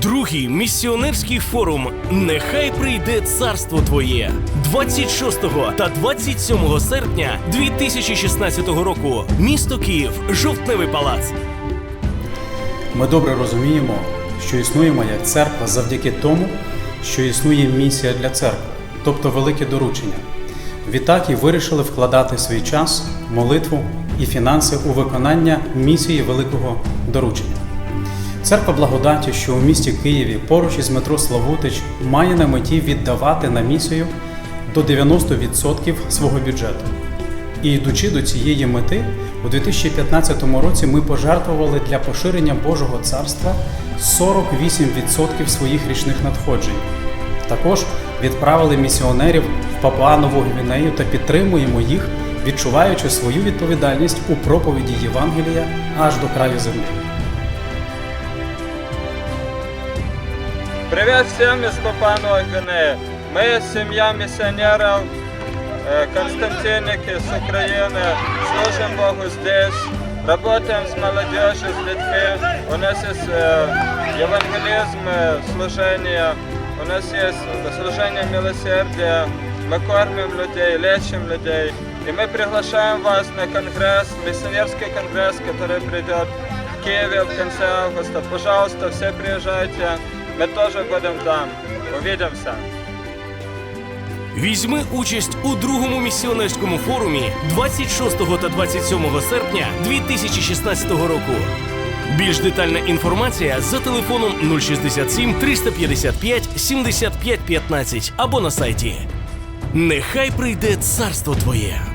Другий місіонерський форум Нехай прийде царство Твоє 26 та 27 серпня 2016 року. Місто Київ, Жовтневий палац. Ми добре розуміємо, що існуємо як церква завдяки тому, що існує місія для церкви, тобто велике доручення. Відтак і вирішили вкладати свій час, молитву і фінанси у виконання місії великого доручення. Церква благодаті, що у місті Києві поруч із метро Славутич, має на меті віддавати на місію до 90% свого бюджету. І йдучи до цієї мети, у 2015 році ми пожертвували для поширення Божого царства 48% своїх річних надходжень. Також відправили місіонерів в Папуа Нову Гвінею та підтримуємо їх, відчуваючи свою відповідальність у проповіді Євангелія аж до краю землі. Привет всем из Папуа Гвинеи. Мы семья миссионеров э, Константиники с Украины. Служим Богу здесь. Работаем с молодежью, с детьми. У нас есть э, евангелизм, э, служение. У нас есть служение милосердия. Мы кормим людей, лечим людей. И мы приглашаем вас на конгресс, миссионерский конгресс, который придет в Киеве в конце августа. Пожалуйста, все приезжайте. Мы тоже будем там. Увидимся. Візьми участь у другому місіонерському форумі 26 та 27 серпня 2016 року. Більш детальна інформація за телефоном 067 355 75 15 або на сайті. Нехай прийде царство Твоє.